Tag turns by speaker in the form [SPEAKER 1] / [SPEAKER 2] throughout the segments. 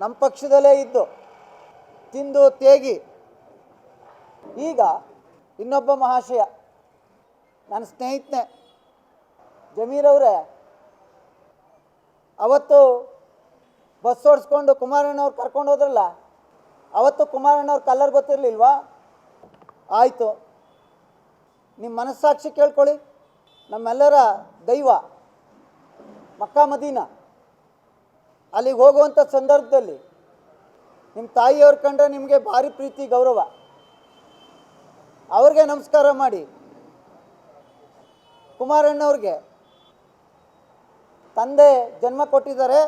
[SPEAKER 1] ನಮ್ಮ ಪಕ್ಷದಲ್ಲೇ ಇದ್ದು ತಿಂದು ತೇಗಿ. ಈಗ ಇನ್ನೊಬ್ಬ ಮಹಾಶಯ, ನನ್ನ ಸ್ನೇಹಿತನೆ ಜಮೀರವರೇ ಅವತ್ತು ಬಸ್ ಓಡಿಸ್ಕೊಂಡು ಕುಮಾರಣ್ಣವ್ರು ಕರ್ಕೊಂಡು ಹೋದ್ರಲ್ಲ, ಅವತ್ತು ಕುಮಾರಣ್ಣವ್ರ ಕಲ್ಲರ್ ಗೊತ್ತಿರಲಿಲ್ವಾ? ಆಯಿತು. ನಿಮ್ಮ ಮನಸ್ಸಾಕ್ಷಿ ಕೇಳ್ಕೊಳ್ಳಿ. ನಮ್ಮೆಲ್ಲರ ದೈವ ಮಕ್ಕಾ ಮದೀನ. ಅಲ್ಲಿಗೆ ಹೋಗುವಂಥ ಸಂದರ್ಭದಲ್ಲಿ ನಿಮ್ಮ ತಾಯಿಯವ್ರು ಕಂಡ್ರೆ ನಿಮಗೆ ಭಾರಿ ಪ್ರೀತಿ, ಗೌರವ. ಅವ್ರಿಗೆ ನಮಸ್ಕಾರ ಮಾಡಿ. ಕುಮಾರಣ್ಣವ್ರಿಗೆ ತಂದೆ ಜನ್ಮ ಕೊಟ್ಟಿದ್ದಾರೆ.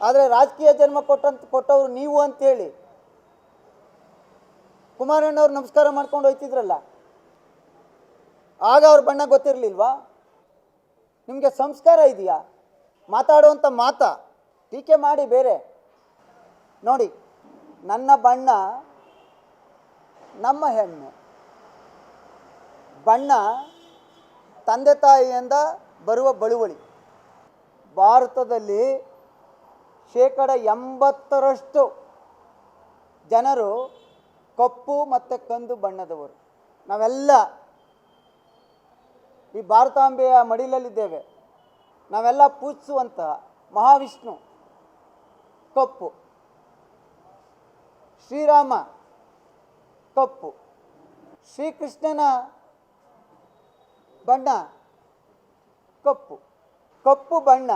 [SPEAKER 1] ಆದರೆ ರಾಜಕೀಯ ಜನ್ಮ ಕೊಟ್ಟಂತ, ಕೊಟ್ಟವರು ನೀವು ಅಂತೇಳಿ ಕುಮಾರಣ್ಣವ್ರು ನಮಸ್ಕಾರ ಮಾಡ್ಕೊಂಡು ಹೋಯ್ತಿದ್ರಲ್ಲ, ಆಗ ಅವ್ರ ಬಣ್ಣ ಗೊತ್ತಿರಲಿಲ್ವಾ? ನಿಮಗೆ ಸಂಸ್ಕಾರ ಇದೆಯಾ? ಮಾತಾಡುವಂಥ ಮಾತಾ? ಟೀಕೆ ಮಾಡಿ ಬೇರೆ. ನೋಡಿ, ನನ್ನ ಬಣ್ಣ ನಮ್ಮ ಹೆಣ್ಣು. ಬಣ್ಣ ತಂದೆ ತಾಯಿಯಿಂದ ಬರುವ ಬಳುವಳಿ. ಭಾರತದಲ್ಲಿ ಶೇಕಡ ಎಂಬತ್ತರಷ್ಟು ಜನರು ಕಪ್ಪು ಮತ್ತು ಕಂದು ಬಣ್ಣದವರು. ನಾವೆಲ್ಲ ಈ ಭಾರತಾಂಬೆಯ ಮಡಿಲಲ್ಲಿದ್ದೇವೆ. ನಾವೆಲ್ಲ ಪೂಜಿಸುವಂತಹ ಮಹಾವಿಷ್ಣು. ಕಪ್ಪು. ಶ್ರೀರಾಮ ಕಪ್ಪು. ಶ್ರೀಕೃಷ್ಣನ ಬಣ್ಣ ಕಪ್ಪು. ಕಪ್ಪು ಬಣ್ಣ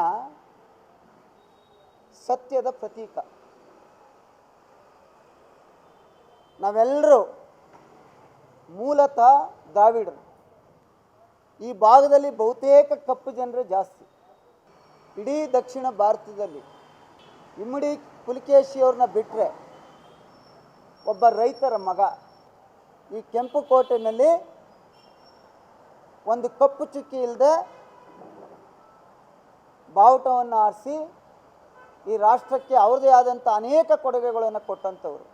[SPEAKER 1] ಸತ್ಯದ ಪ್ರತೀಕ. ನಾವೆಲ್ಲರೂ ಮೂಲತಃ ದ್ರಾವಿಡರು. ಈ ಭಾಗದಲ್ಲಿ ಬಹುತೇಕ ಕಪ್ಪು ಜನರೇ ಜಾಸ್ತಿ. ಇಡೀ ದಕ್ಷಿಣ ಭಾರತದಲ್ಲಿ ಇಮ್ಮಡಿ ಪುಲಿಕೇಶಿಯವ್ರನ್ನ ಬಿಟ್ಟರೆ ಒಬ್ಬ ರೈತರ ಮಗ ಈ ಕೆಂಪು ಕೋಟೆನಲ್ಲಿ ಒಂದು ಕಪ್ಪು ಚುಕ್ಕಿ ಇಲ್ಲದೆ ಬಾವುಟವನ್ನು ಆರಿಸಿ ಈ ರಾಷ್ಟ್ರಕ್ಕೆ ಅವ್ರದೇ ಆದಂಥ ಅನೇಕ ಕೊಡುಗೆಗಳನ್ನು ಕೊಟ್ಟಂಥವ್ರು.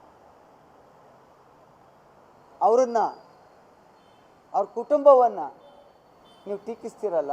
[SPEAKER 1] ಅವರನ್ನು, ಅವ್ರ ಕುಟುಂಬವನ್ನು ನೀವು ಟೀಕಿಸ್ತೀರಲ್ಲ?